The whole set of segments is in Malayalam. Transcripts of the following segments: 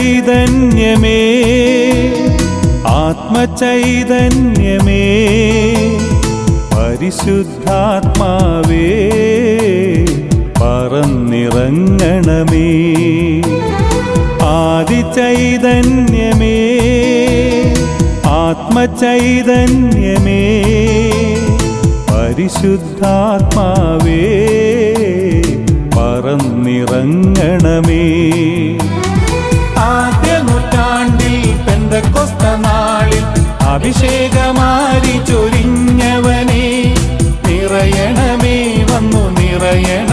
ആദിചൈതന്യമേ ആത്മചൈതന്യമേ പരിശുദ്ധാത്മാവേ പറന്നിറങ്ങണമേ. ആദിചൈതന്യമേ ആത്മചൈതന്യമേ പരിശുദ്ധാത്മാവേ പറന്നിറങ്ങണമേ. പെന്തക്കൊസ്ത നാളിൽ അഭിഷേകമാരി ചൊരിഞ്ഞവനെ നിറയണമേ വന്നു നിറയണമേ.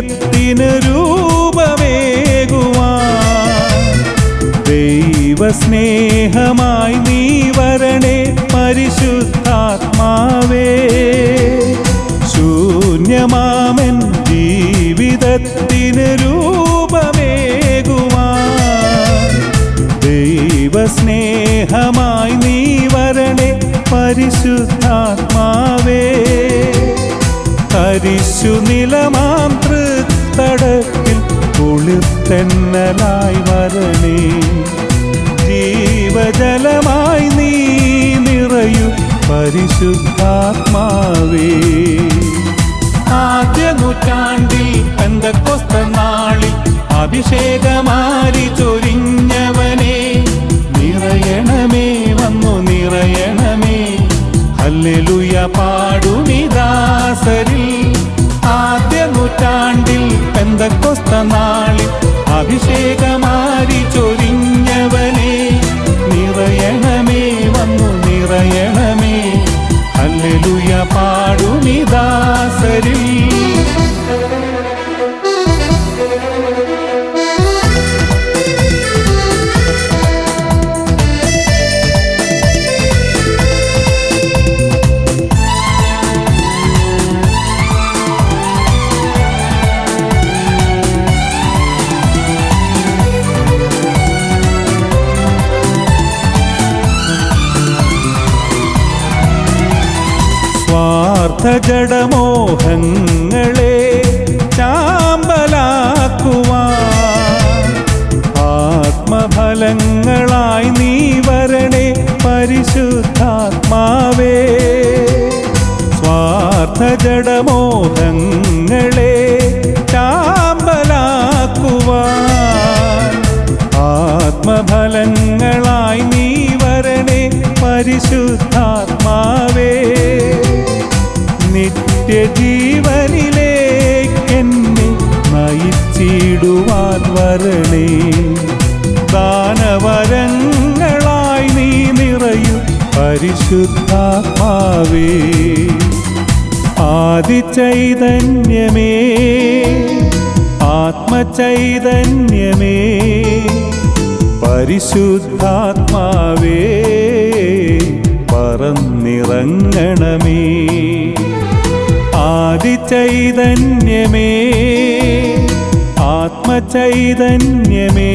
ജീവിതത്തിന് രൂപമേകുവാൻ. ദൈവസ്നേഹമായി നീ വരണേ പരിശുദ്ധാത്മാവേ. ശൂന്യമാമെൻ ജീവിതത്തിന് രൂപമേകുവാൻ. ദൈവസ്നേഹമായി നീ വരണേ പരിശുദ്ധാത്മാവേ. തരിശു നിലമാം തടത്തിൽ കുളിർത്തെന്നലായി വരണേ. ജീവജലമായി നീ നിറയു പരിശുദ്ധാത്മാവേ. ആദ്യ നൂറ്റാണ്ടിൽ പെന്തക്കൊസ്ത നാളിൽ അഭിഷേകമാരി ചൊരിഞ്ഞവനെ. നിറയണമേ വന്നു നിറയണമേ. ഹല്ലേലൂയ പാടുമിദാസരിൽ ആദ്യ നൂറ്റാണ്ടിൽ പെന്തക്കൊസ്ത നാളിൽ അഭിഷേകമാരി ചൊരിഞ്ഞവനെ നിറയണമേ വന്നു നിറയണമേ. ഹല്ലേലൂയ പാടുമിദാസരിൽ ജഡമോഹങ്ങളെ ചാമ്പലാക്കുവാൻ ആത്മഫലങ്ങളായി നീ വരണേ പരിശുദ്ധാത്മാവേ. സ്വാർത്ഥ ജഡമോഹങ്ങളെ ചാമ്പലാക്കുവാൻ ആത്മഫലങ്ങളായി നീ വരണേ പരിശുദ്ധാത്മാവേ നിത്യജീവനിലേക്കെന്നെ നയിച്ചിടുവാൻ വരണേ. ദാനവരങ്ങളായി നീ നിറയു പരിശുദ്ധാത്മാവേ. ആദിചൈതന്യമേ ആത്മചൈതന്യമേ പരിശുദ്ധാത്മാവേ പറന്നിറങ്ങണമേ. ആദിചൈതന്യമേ ആത്മചൈതന്യമേ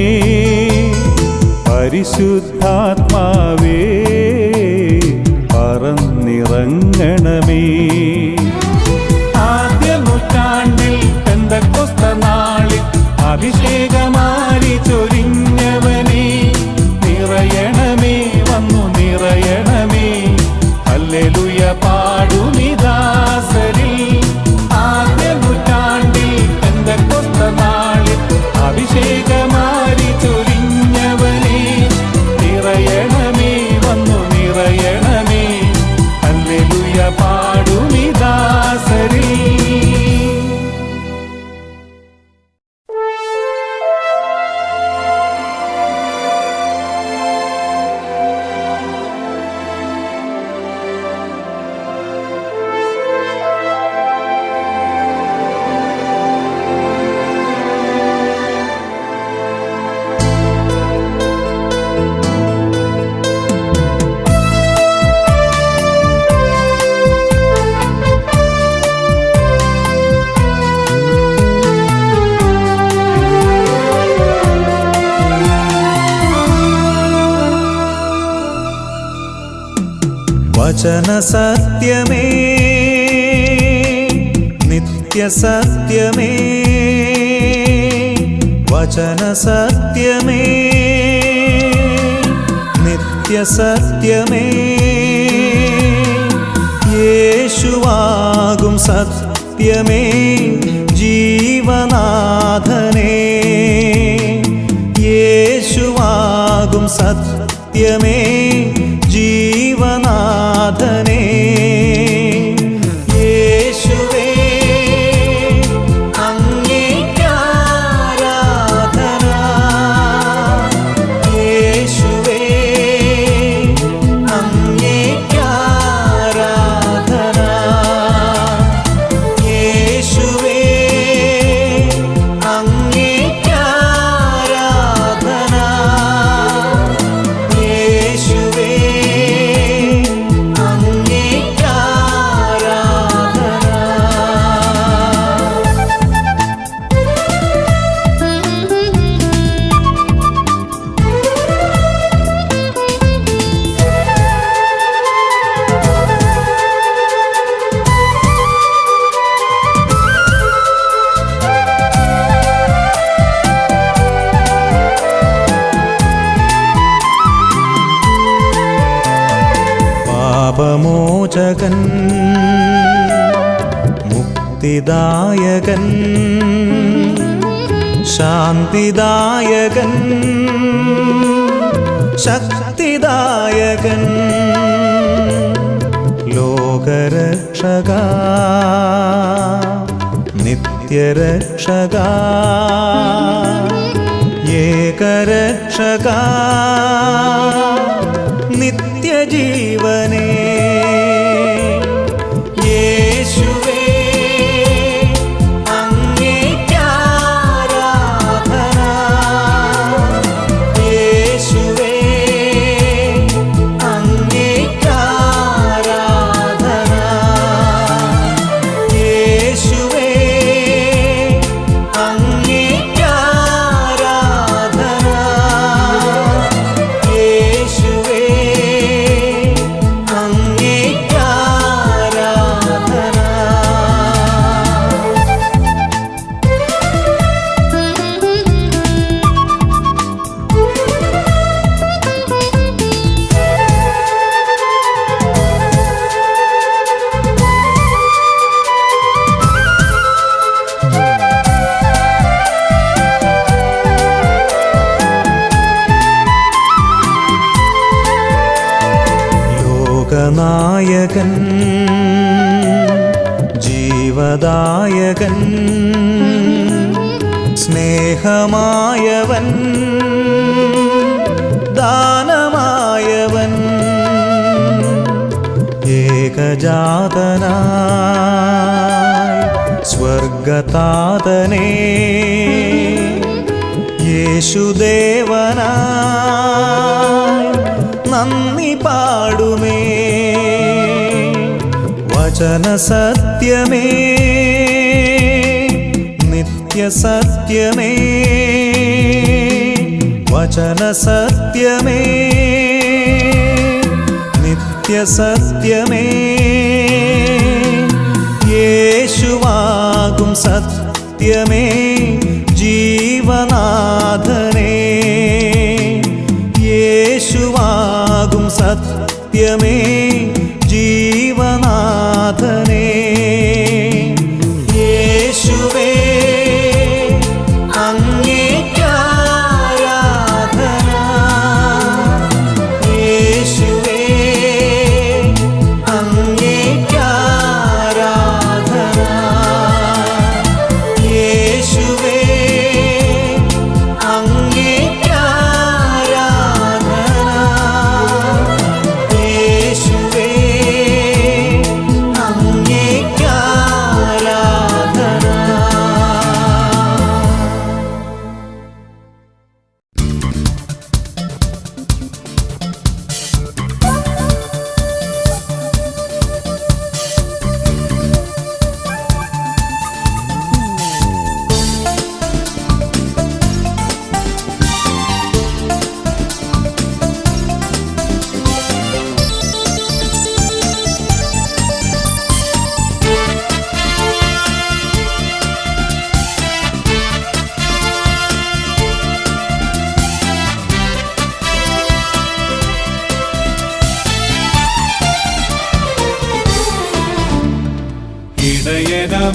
പരിശുദ്ധാത്മാവേ പറന്നിറങ്ങണമേ. ആദ്യ നൂറ്റാണ്ടിൽ പെന്തക്കൊസ്ത നാളിൽ അഭിഷേകമാരി ചൊരിഞ്ഞവനെ നിറയണമേ വന്നു നിറയണമേ. ഹല്ലേലൂയ പാടുമിദാസരിൽ വചന സത്യമേ നിത്യസത്യമേ വചന സത്യമേ നിത്യസത്യമേ യേശുവാകും സത്യമേ ജീവനാഥനേ. യേശുവാകും സത്യമേ. നിത്യരക്ഷക. ഏകരക്ഷക. യേശുദേവനായി നന്ദി പാടുമേ. വചന സത്യമേ. നിത്യസത്യമേ വചന സത്യമേ. നിത്യസത്യമേ യേശുവാകും സത്യമേ. ജീവനാഥനേ യേശുവാകും സത്യമേ ജീവനാഥനേ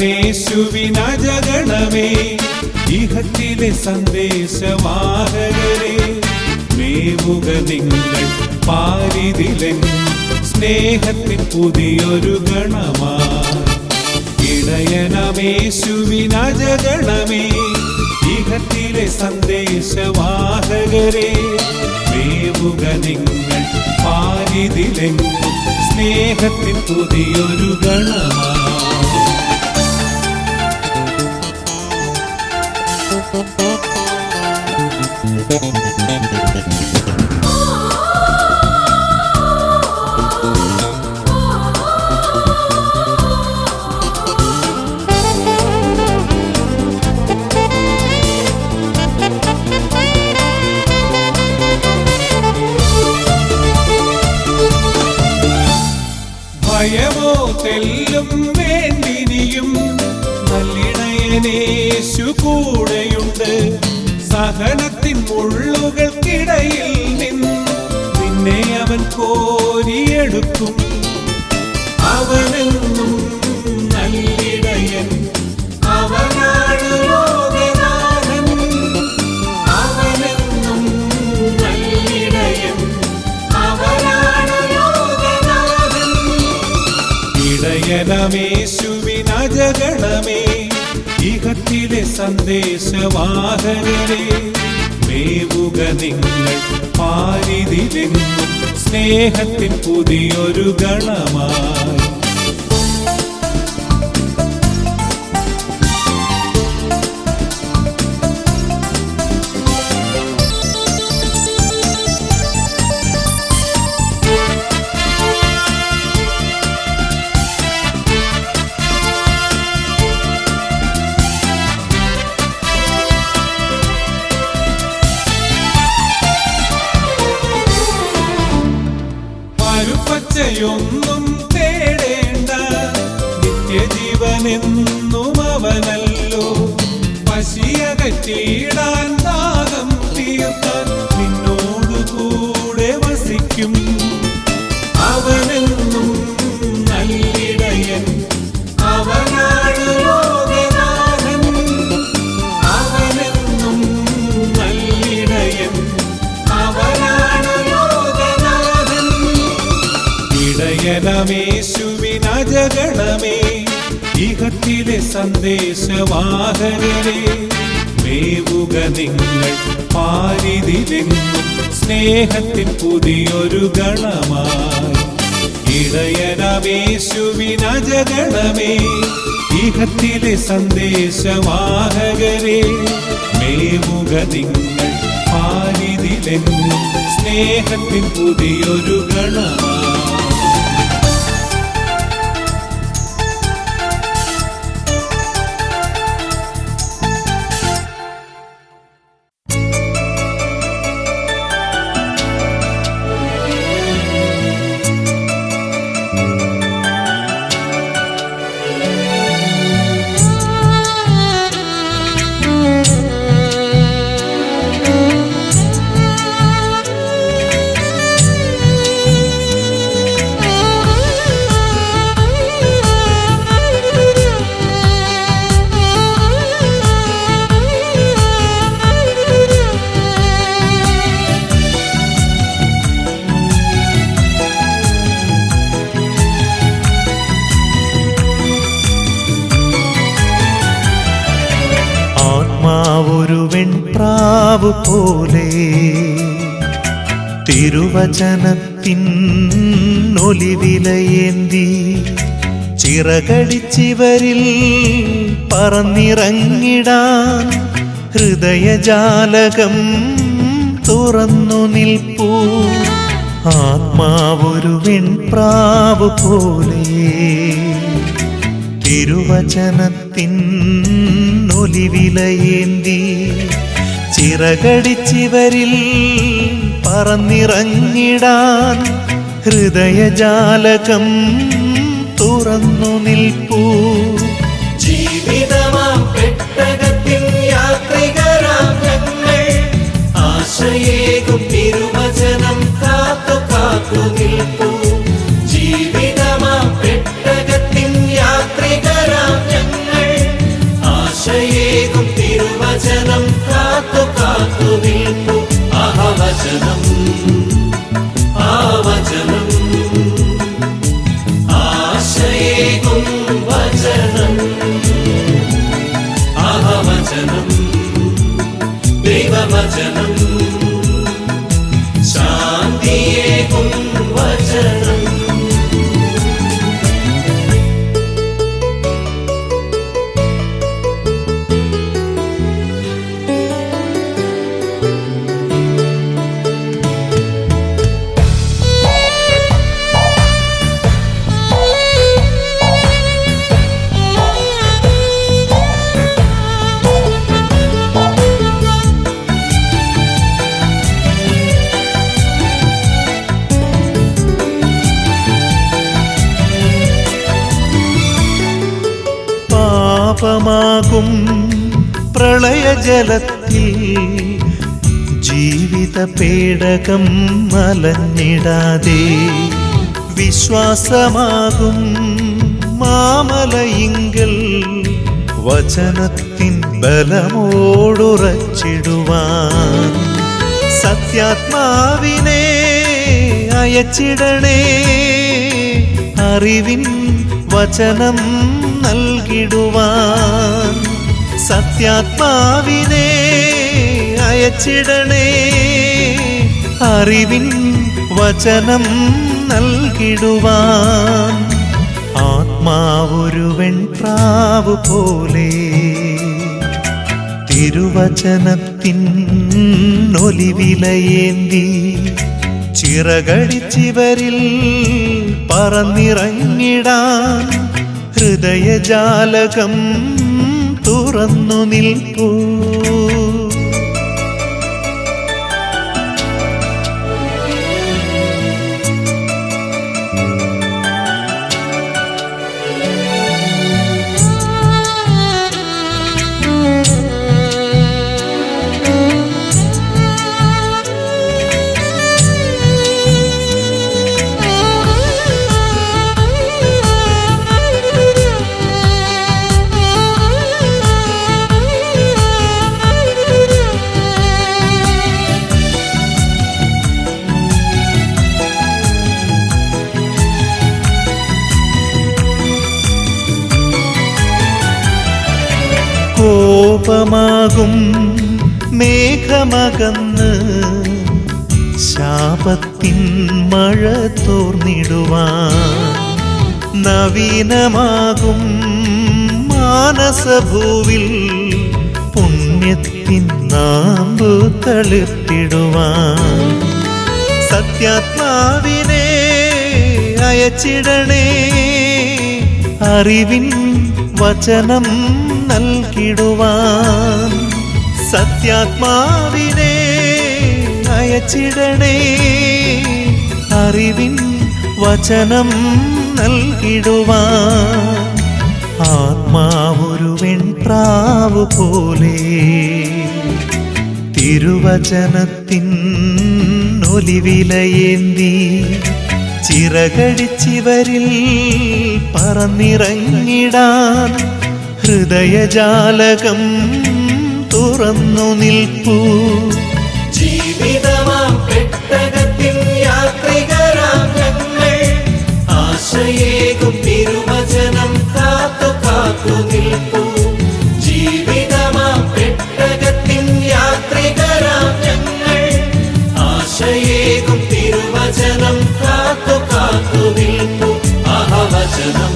ഇടയനമേശുവിനജഗണമേ ഇഹത്തിലെ സന്ദേശവാഹകരെ മേവുക നിങ്ങൾ പാരിതിലൻ സ്നേഹത്തിൻ പുതിയൊരു ഗണമാ ഇടയനമേശുവിനജഗണമേ ഇഹത്തിലെ സന്ദേശവാഹകരെ മേവുക നിങ്ങൾ പാരിതിലെങ്ങും സ്നേഹത്തിൻ പുതിയൊരു ഗണമാ Thank you. ഇഹത്തിലെ സന്ദേശവാഹകരെ മേവുക നിങ്ങൾ പാരിതിലെങ്ങും സ്നേഹത്തിൻ പുതിയൊരു ഗണമായി. സന്ദേശവാഹകരെ മേവുക നിങ്ങൾ പാരിതിലെങ്ങും സ്നേഹത്തിൻ പുതിയൊരു ഗണമായി. ഇടയനമേശുവിനജഗണമേ ഇഹത്തിലെ സന്ദേശവാഹകരെ മേവുക നിങ്ങൾ പാരിതിലെങ്ങും സ്നേഹത്തിൻ പുതിയൊരു ഗണമായി. വെൺപ്രാവ് പോലെ തിരുവചനത്തിൻ ഒലിവിലയേന്തി ചിറകടിച്ചിവരിൽ പറന്നിറങ്ങിടാൻ ഹൃദയജാലകം തുറന്നു നിൽപ്പൂ. ആത്മാവൊരു വെൺപ്രാവ് പോലെ തിരുവചനത്തിൻ ഒലിവിലയേന്തി ചിറകടിച്ചിവരിൽ പറന്നിറങ്ങിടാൻ ഹൃദയജാലകം തുറന്നു നിൽപ്പൂ. ജീവിതമാം ആശയേകും തിരുവചനം കാത്തു കാത്തു നിൽപ്പൂ. പാപമാകും പ്രളയജലത്തിൽ ജീവിത പേടകം മലഞ്ഞിടാതെ വിശ്വാസമാകും മാമലയിങ്കൽ വചനത്തിൻ ബലമോടുറച്ചിടുവാൻ. സത്യാത്മാവിനെ അയച്ചിടണേ അറിവിൻ വചനം നൽകിടുവാൻ സത്യാത്മാവിനെ അയച്ചിടണേ. അറിവിൻ വചനം നൽകിടുവാൻ ആത്മാവൊരു വെൺപ്രാവ് പോലെ തിരുവചനത്തിൻ ഒലിവിലയേന്തി ചിറകടിച്ചിവരിൽ പറന്നിറങ്ങിടാൻ ഹൃദയജാലകം തുറന്നു നിൽപ്പൂ. കോപമാകും മേഘമകന്ന് ശാപത്തിൻ മഴ തോർന്നിടുവാൻ നവീനമാകും മാനസഭൂവിൽ പുണ്യത്തിൻ നാമ്പു തളിർത്തിടുവാൻ. സത്യാത്മാവിനെ അയച്ചിടണേ അറിവിൻ വചനം നൽകിടുവാൻ സത്യാത്മാവിനെ അയച്ചിടണേ അറിവിൻ വചനം നൽകിടുവാൻ ആത്മാവൊരു വെൺപ്രാവ് പോലെ തിരുവചനത്തിൻ ഒലിവിലയേന്തി ചിറകടിച്ചിവരിൽ പറന്നിറങ്ങിടാൻ ഹൃദയജാലകം തുറന്നു നിൽപ്പൂ. ജീവിതമാം പെട്ടകത്തിൻ യാത്രികരാം ഞങ്ങൾ ആശയേകും തിരുവചനം കാത്തു കാത്തു നിൽപ്പൂ. ആവചനം